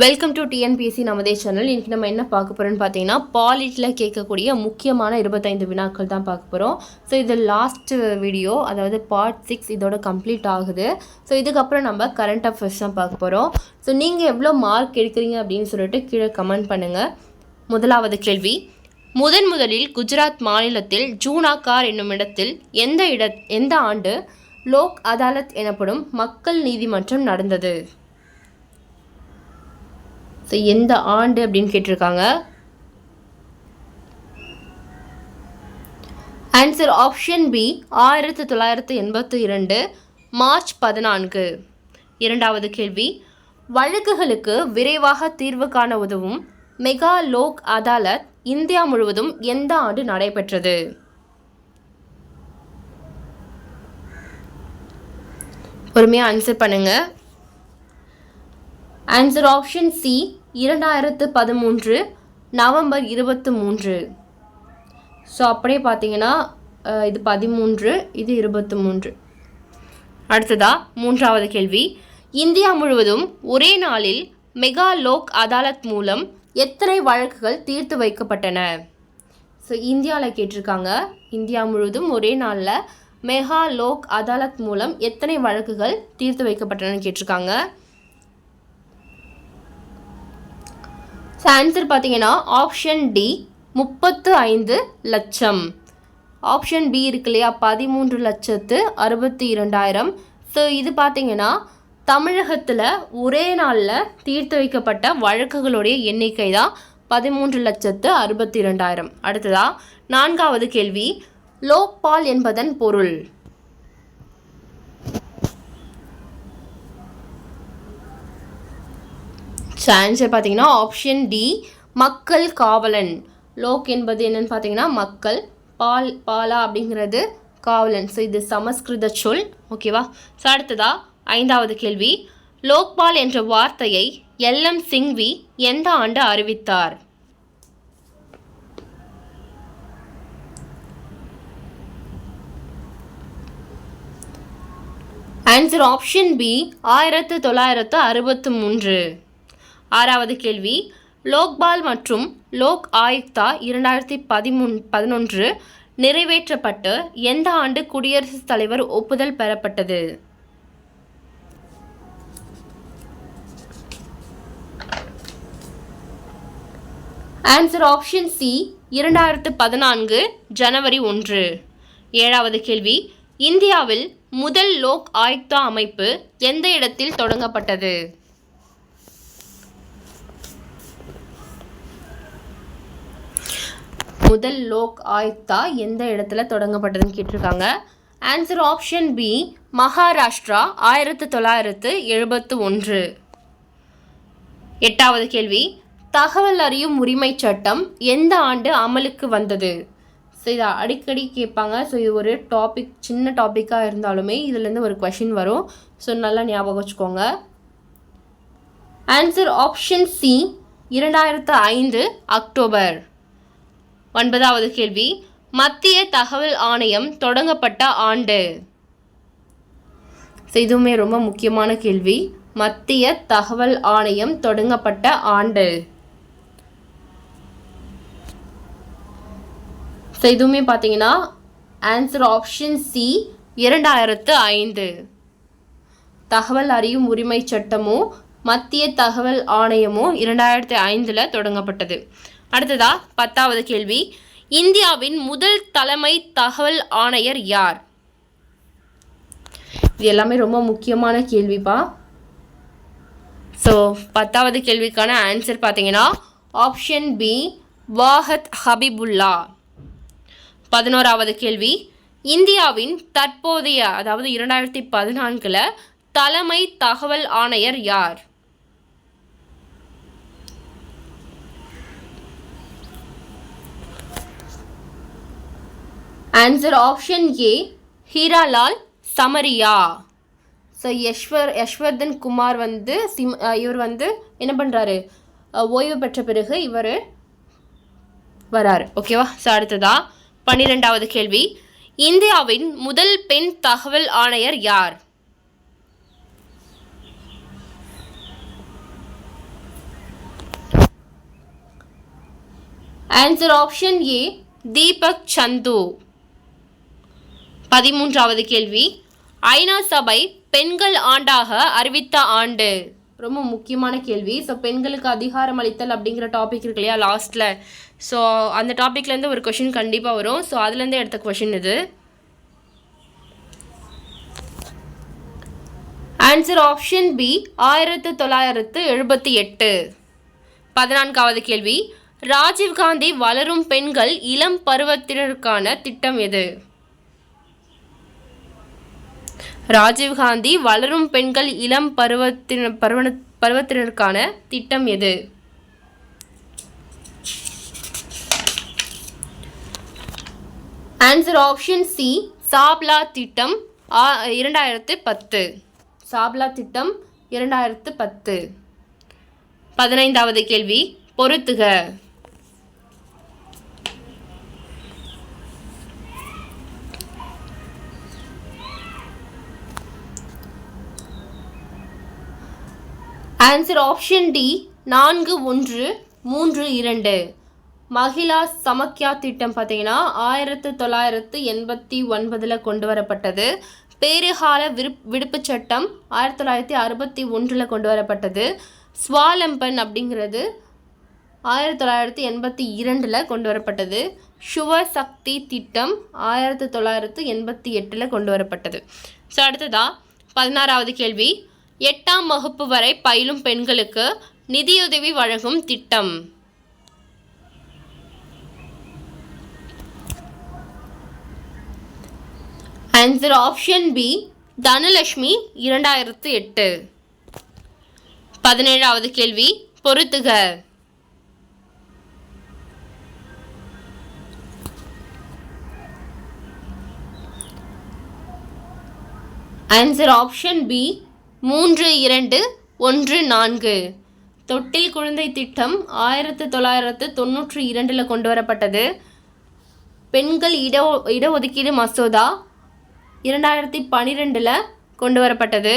Welcome to TNPSC நமதே channel இன்றைக்கி நம்ம என்ன பார்க்க போகிறோம்னு பார்த்தீங்கன்னா பாலிட்டில் கேட்கக்கூடிய முக்கியமான இருபத்தைந்து வினாக்கள் தான் பார்க்க போகிறோம் ஸோ இது லாஸ்ட் வீடியோ அதாவது பார்ட் சிக்ஸ் இதோட கம்ப்ளீட் ஆகுது. ஸோ இதுக்கப்புறம் நம்ம கரண்ட் அஃபேர்ஸ் தான் பார்க்க போகிறோம் ஸோ நீங்கள் எவ்வளோ மார்க் எடுக்கிறீங்க அப்படின்னு சொல்லிட்டு கீழே கமெண்ட் பண்ணுங்கள் முதலாவது கேள்வி. முதன் முதலில் குஜராத் மாநிலத்தில் ஜூனாக்கார் என்னும் இடத்தில் எந்த இட எந்த ஆண்டு லோக் அதாலத் எனப்படும் மக்கள் நீதிமன்றம் நடந்தது? ஸோ எந்த ஆண்டு அப்படின்னு கேட்டிருக்காங்க? ஆன்சர் ஆப்ஷன் பி ஆயிரத்தி தொள்ளாயிரத்தி எண்பத்தி இரண்டு மார்ச் பதினான்கு. இரண்டாவது கேள்வி வழக்குகளுக்கு விரைவாக தீர்வு காண உதவும் மெகா லோக் அதாலத் இந்தியா முழுவதும் எந்த ஆண்டு நடைபெற்றது? பொறுமையாக ஆன்சர் பண்ணுங்கள் ஆன்சர் ஆப்ஷன் சி இரண்டாயிரத்து பதிமூன்று நவம்பர் இருபத்து மூன்று. ஸோ அப்படியே பார்த்தீங்கன்னா இது பதிமூன்று இது இருபத்து மூன்று. அடுத்ததா மூன்றாவது கேள்வி. இந்தியா முழுவதும் ஒரே நாளில் மெகா லோக் அதாலத் மூலம் எத்தனை வழக்குகள் தீர்த்து வைக்கப்பட்டன? ஸோ இந்தியாவில் கேட்டிருக்காங்க இந்தியா முழுவதும் ஒரே நாளில் மெகா லோக் அதாலத் மூலம் எத்தனை வழக்குகள் தீர்த்து வைக்கப்பட்டனன்னு கேட்டிருக்காங்க. ஸோ ஆன்சர் பார்த்தீங்கன்னா ஆப்ஷன் டி முப்பத்து ஐந்து லட்சம். ஆப்ஷன் பி இருக்கு இல்லையா பதிமூன்று லட்சத்து அறுபத்தி இரண்டாயிரம். ஸோ இது பார்த்தீங்கன்னா தமிழகத்தில் ஒரே நாளில் தீர்த்து வைக்கப்பட்ட வழக்குகளுடைய எண்ணிக்கை தான் பதிமூன்று லட்சத்து அறுபத்தி இரண்டாயிரம். அடுத்ததா நான்காவது கேள்வி லோக்பால் என்பதன் பொருள். ஆன்சர் பார்த்தீங்கன்னா ஆப்ஷன் டி மக்கள் காவலன். லோக் என்பது என்னன்னு பார்த்தீங்கன்னா மக்கள் பால் பாலா அப்படிங்கிறது காவலன். ஸோ இது சமஸ்கிருத சொல். ஓகேவா ஸோ அடுத்ததா ஐந்தாவது கேள்வி. லோக்பால் என்ற வார்த்தையை எல்எம் சிங்வி எந்த ஆண்டு அறிவித்தார்? ஆன்சர் ஆப்ஷன் பி ஆயிரத்து தொள்ளாயிரத்து அறுபத்து மூன்று. ஆறாவது கேள்வி. லோக்பால் மற்றும் லோக் ஆயுக்தா இரண்டாயிரத்தி பதிமூன் பதினொன்று நிறைவேற்றப்பட்டு எந்த ஆண்டு குடியரசுத் தலைவர் ஒப்புதல் பெறப்பட்டது? ஆன்சர் ஆப்ஷன் சி இரண்டாயிரத்து பதினான்கு ஜனவரி ஒன்று. ஏழாவது கேள்வி. இந்தியாவில் முதல் லோக் ஆயுக்தா அமைப்பு எந்த இடத்தில் தொடங்கப்பட்டது? முதல் லோக் ஆயுக்தா எந்த இடத்துல தொடங்கப்பட்டதுன்னு கேட்டிருக்காங்க? ஆன்சர் ஆப்ஷன் பி மகாராஷ்டிரா ஆயிரத்து தொள்ளாயிரத்து எழுபத்து ஒன்று. எட்டாவது கேள்வி தகவல் அறியும் உரிமைச் சட்டம் எந்த ஆண்டு அமலுக்கு வந்தது? ஸோ இதை அடிக்கடி கேட்பாங்க. ஸோ இது ஒரு டாபிக் சின்ன டாப்பிக்காக இருந்தாலுமே இதுலேருந்து ஒரு கொஷின் வரும். ஸோ நல்லா ஞாபகம் வச்சுக்கோங்க. ஆன்சர் ஆப்ஷன் சி இரண்டாயிரத்து ஐந்து அக்டோபர். ஒன்பதாவது கேள்வி. மத்திய தகவல் ஆணையம் தொடங்கப்பட்ட ஆண்டு. இதுவுமே ரொம்ப முக்கியமான கேள்வி. மத்திய தகவல் ஆணையம் தொடங்கப்பட்ட ஆண்டு. ஸோ இதுவுமே பார்த்தீங்கன்னா ஆன்சர் ஆப்ஷன் சி இரண்டாயிரத்து ஐந்து. தகவல் அறியும் உரிமை சட்டமும் மத்திய தகவல் ஆணையமும் இரண்டாயிரத்தி ஐந்தில் தொடங்கப்பட்டது. அடுத்ததா பத்தாவது கேள்வி. இந்தியாவின் முதல் தலைமை தகவல் ஆணையர் யார்? இது எல்லாமே ரொம்ப முக்கியமான கேள்விப்பா. ஸோ பத்தாவது கேள்விக்கான ஆன்சர் பார்த்தீங்கன்னா ஆப்ஷன் பி வாஹத் ஹபிபுல்லா. பதினோராவது கேள்வி. இந்தியாவின் தற்போதைய அதாவது இரண்டாயிரத்தி பதினான்கில் தலைமை தகவல் ஆணையர் யார்? Answer option A Hiralal Samariya so Yashwar Yashvardhan Kumar வந்து சிம் uh, இவர் வந்து என்ன பண்ணுறாரு uh, ஓய்வு பெற்ற பிறகு இவர் வராரு. ஓகேவா ஸோ அடுத்ததா பன்னிரெண்டாவது கேள்வி. இந்தியாவின் முதல் பெண் தகவல் ஆணையர் யார்? Answer option A Deepak Sandhu பதிமூன்றாவது கேள்வி. ஐநா சபை பெண்கள் ஆண்டாக அறிவித்த ஆண்டு. ரொம்ப முக்கியமான கேள்வி. ஸோ பெண்களுக்கு அதிகாரம் அளித்தல் அப்படிங்கிற டாபிக் இருக்கு இல்லையா லாஸ்ட்டில் ஸோ அந்த டாப்பிக்லேருந்து ஒரு கொஷின் கண்டிப்பாக வரும். ஸோ அதுலேருந்து எடுத்த கொஷின் இது. ஆன்சர் ஆப்ஷன் பி ஆயிரத்து தொள்ளாயிரத்து எழுபத்தி எட்டு. பதினான்காவது கேள்வி. ராஜீவ்காந்தி வளரும் பெண்கள் இளம் பருவத்தினருக்கான திட்டம் எது? ராஜீவ்காந்தி வளரும் பெண்கள் இளம் பருவத்தின பருவ பருவத்தினருக்கான திட்டம் எது? ஆன்சர் ஆப்ஷன் சி சாப்லா திட்டம் ஆ- இரண்டாயிரத்து பத்து. சாப்லா திட்டம் இரண்டாயிரத்து பத்து. பதினைந்தாவது கேள்வி பொருத்துக ஆன்சர் ஆப்ஷன் டி நான்கு ஒன்று மூன்று இரண்டு. மகிழா சமக்யா திட்டம் பார்த்தீங்கன்னா ஆயிரத்து தொள்ளாயிரத்து எண்பத்தி ஒன்பதில் கொண்டு வரப்பட்டது. பேறுகால விருப் விடுப்புச் சட்டம் ஆயிரத்தி தொள்ளாயிரத்தி அறுபத்தி ஒன்றில் கொண்டு வரப்பட்டது. ஸ்வாலம்பன் அப்படிங்கிறது ஆயிரத்தி தொள்ளாயிரத்தி எண்பத்தி இரண்டில் கொண்டு வரப்பட்டது. சுவ சக்தி திட்டம் ஆயிரத்தி தொள்ளாயிரத்து எண்பத்தி எட்டில் கொண்டு வரப்பட்டது. ஸோ அடுத்ததா பதினாறாவது கேள்வி. எட்டாம் வகுப்பு வரை பயிலும் பெண்களுக்கு நிதியுதவி வழங்கும் திட்டம். ஆன்சர் ஆப்ஷன் பி தனலட்சுமி இரண்டாயிரத்து எட்டு. பதினேழாவது கேள்வி பொருத்துக ஆன்சர் ஆப்ஷன் பி மூன்று இரண்டு ஒன்று நான்கு. தொட்டில் குழந்தை திட்டம் ஆயிரத்து தொள்ளாயிரத்து தொண்ணூற்றி இரண்டில் கொண்டு வரப்பட்டது பெண்கள் இட இடஒதுக்கீடு மசோதா இரண்டாயிரத்தி பன்னிரெண்டில் கொண்டு வரப்பட்டது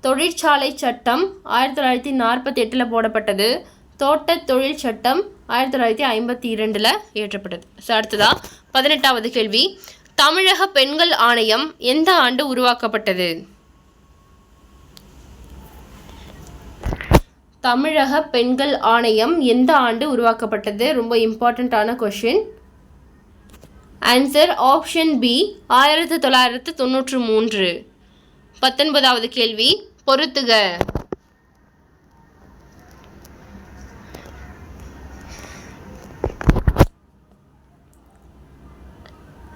தொழிற்சாலை சட்டம் ஆயிரத்தி தொள்ளாயிரத்தி நாற்பத்தி எட்டில் போடப்பட்டது. தோட்டத் தொழில் சட்டம் ஆயிரத்தி தொள்ளாயிரத்தி ஐம்பத்தி இரண்டில் இயற்றப்பட்டது. ஸோ அடுத்ததாக பதினெட்டாவது கேள்வி. தமிழக பெண்கள் ஆணையம் எந்த ஆண்டு உருவாக்கப்பட்டது? தமிழக பெண்கள் ஆணையம் எந்த ஆண்டு உருவாக்கப்பட்டது? ரொம்ப இம்பார்ட்டண்ட்டான கொஷின் ஆன்சர் ஆப்ஷன் பி ஆயிரத்தி தொள்ளாயிரத்து தொண்ணூற்று மூன்று. பத்தொன்பதாவது கேள்வி பொறுத்துக.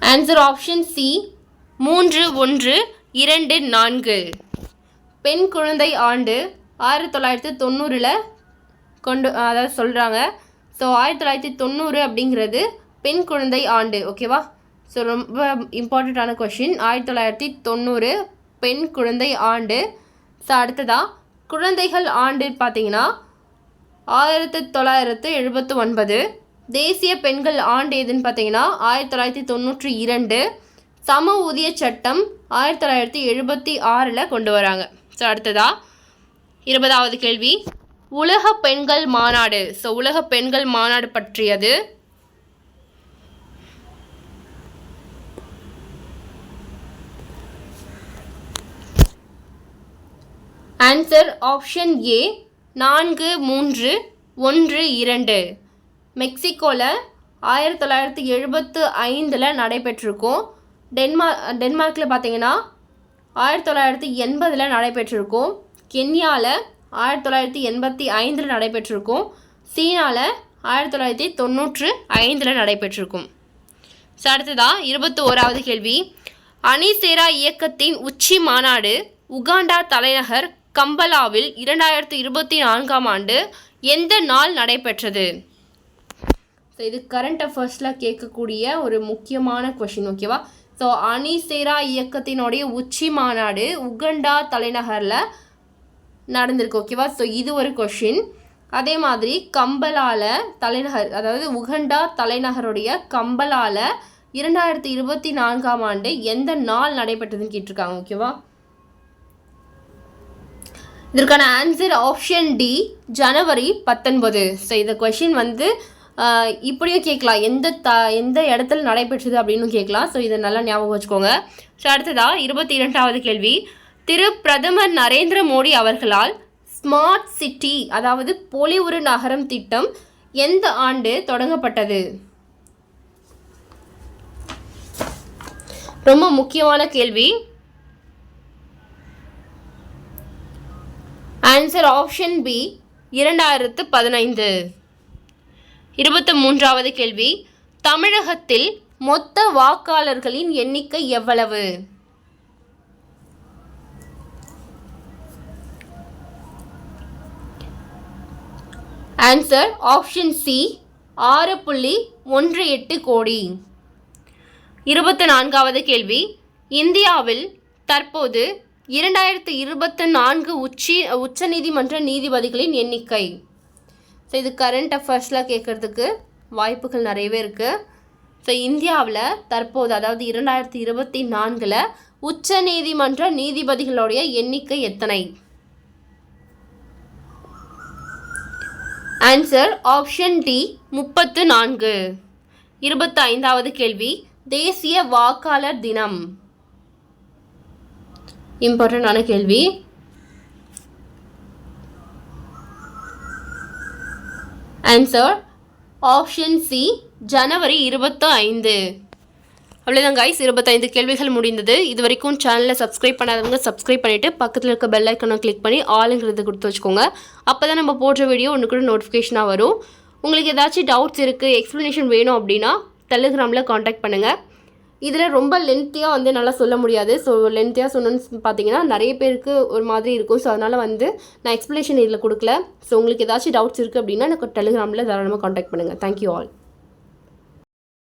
ஆன்சர் ஆப்ஷன் சி மூன்று ஒன்று இரண்டு நான்கு. பெண் குழந்தை ஆண்டு ஆயிரத்தி தொள்ளாயிரத்தி தொண்ணூறில் கொண்டு அதாவது சொல்கிறாங்க ஸோ ஆயிரத்தி தொள்ளாயிரத்தி தொண்ணூறு அப்படிங்கிறது பெண் குழந்தை ஆண்டு ஓகேவா ஸோ ரொம்ப இம்பார்ட்டண்ட்டான கொஷின் ஆயிரத்தி தொள்ளாயிரத்தி தொண்ணூறு பெண் குழந்தை ஆண்டு. ஸோ அடுத்ததாக குழந்தைகள் ஆண்டு பார்த்தீங்கன்னா ஆயிரத்தி தொள்ளாயிரத்து எழுபத்து ஒன்பது தேசிய பெண்கள் ஆண்டு எதுன்னு பார்த்தீங்கன்னா ஆயிரத்தி தொள்ளாயிரத்தி தொண்ணூற்றி இரண்டு. சம ஊதிய சட்டம் ஆயிரத்தி தொள்ளாயிரத்தி எழுபத்தி ஆறில் கொண்டு வராங்க. ஸோ அடுத்ததாக இருபதாவது கேள்வி. உலக பெண்கள் மாநாடு. ஸோ உலக பெண்கள் மாநாடு பற்றியது. ஆன்சர் ஆப்ஷன் ஏ நான்கு மூன்று ஒன்று இரண்டு. மெக்சிகோவில் ஆயிரத்தி தொள்ளாயிரத்தி எழுபத்து ஐந்தில் நடைபெற்றிருக்கும். டென்மார்க் டென்மார்க்கில் பார்த்தீங்கன்னா ஆயிரத்தி தொள்ளாயிரத்தி எண்பதில் நடைபெற்றிருக்கும். கென்யாவில் ஆயிரத்தி தொள்ளாயிரத்தி எண்பத்தி ஐந்தில் நடைபெற்றிருக்கும். சீனாவில் ஆயிரத்தி தொள்ளாயிரத்தி தொண்ணூற்று ஐந்தில் நடைபெற்றிருக்கும். ஸோ அடுத்ததா இருபத்தி ஓராவது கேள்வி. அணிசேரா இயக்கத்தின் உச்சி மாநாடு உகாண்டா தலைநகர் கம்பலாவில் இரண்டாயிரத்தி இருபத்தி நான்காம் ஆண்டு எந்த நாள் நடைபெற்றது? ஸோ இது கரண்ட் அஃபேர்ஸில் கேட்கக்கூடிய ஒரு முக்கியமான கொஷின் ஓகேவா ஸோ அணிசேரா இயக்கத்தினுடைய உச்சி மாநாடு உகண்டா தலைநகரில் நடந்திருக்கு ஓகேவா ஸோ இது ஒரு கொஷின் அதே மாதிரி கம்பலால தலைநகர் அதாவது உகண்டா தலைநகருடைய கம்பலால இரண்டாயிரத்தி இருபத்தி நான்காம் ஆண்டு எந்த நாள் நடைபெற்றதுன்னு கேட்டிருக்காங்க ஓகேவா இதற்கான ஆன்சர் ஆப்ஷன் டி ஜனவரி பத்தொன்பது. ஸோ இந்த கொஷின் வந்து இப்படியும் கேட்கலாம். எந்த த எந்த இடத்துல நடைபெற்றது அப்படின்னு கேட்கலாம். ஸோ இதை நல்லா ஞாபகம் வச்சுக்கோங்க. ஸோ அடுத்ததா இருபத்தி இரண்டாவது கேள்வி. திரு பிரதமர் நரேந்திர மோடி அவர்களால் ஸ்மார்ட் சிட்டி அதாவது பொலிவுறு நகரம் திட்டம் எந்த ஆண்டு தொடங்கப்பட்டது? ரொம்ப முக்கியமான கேள்வி. ஆன்சர் ஆப்ஷன் பி இரண்டாயிரத்து பதினைந்து. இருபத்தி மூன்றாவது கேள்வி. தமிழகத்தில் மொத்த வாக்காளர்களின் எண்ணிக்கை எவ்வளவு? ஆன்சர் ஆப்ஷன் சி ஆறு புள்ளி ஒன்று எட்டு கோடி. இருபத்தி நான்காவது கேள்வி. இந்தியாவில் தற்போது இரண்டாயிரத்து இருபத்தி நான்கு உச்சி உச்சநீதிமன்ற நீதிபதிகளின் எண்ணிக்கை. ஸோ இது கரண்ட் அஃபேர்ஸில் கேட்குறதுக்கு வாய்ப்புகள் நிறையவே இருக்குது ஸோ இந்தியாவில் தற்போது அதாவது இரண்டாயிரத்தி இருபத்தி நான்கில் உச்ச நீதிமன்ற நீதிபதிகளுடைய எண்ணிக்கை எத்தனை? ஆன்சர் ஆப்ஷன் டி முப்பத்து நான்கு. இருபத்தி ஐந்தாவது கேள்வி தேசிய வாக்காளர் தினம். இம்பார்ட்டண்டான கேள்வி. ஆன்சர் ஆப்ஷன் சி ஜனவரி இருபத்தி ஐந்து அவ்வளோதான் கைஸ் இருபத்தைந்து கேள்விகள் முடிந்தது. இது வரைக்கும் சேனலில் சப்ஸ்கிரைப் பண்ணாதவங்க சப்ஸ்கிரைப் பண்ணிவிட்டு பக்கத்தில் இருக்க பெல் ஐக்கனை கிளிக் பண்ணி ஆளுங்கிறது கொடுத்து வச்சுக்கோங்க. அப்போ தான் நம்ம போடுற வீடியோ ஒன்று கூட நோட்டிஃபிகேஷனாக வரும். உங்களுக்கு ஏதாச்சும் டவுட்ஸ் இருக்குது எக்ஸ்ப்ளனேஷன் வேணும் அப்படின்னா டெலிகிராமில் காண்டாக்ட் பண்ணுங்கள் இதில் ரொம்ப லென்த்தியாக வந்து நல்லா சொல்ல முடியாது. ஸோ லென்த்தியாக சொன்னோன்னு பார்த்தீங்கன்னா நிறைய பேருக்கு ஒரு மாதிரி இருக்கும். ஸோ அதனால் வந்து நான் எக்ஸ்ப்ளனேஷன் இதில் கொடுக்கல. ஸோ உங்களுக்கு ஏதாச்சும் டவுட்ஸ் இருக்குது அப்படின்னா எனக்கு டெலிகிராமில் தாராளமாக காண்டாக்ட் பண்ணுங்கள் தேங்க்யூ ஆல்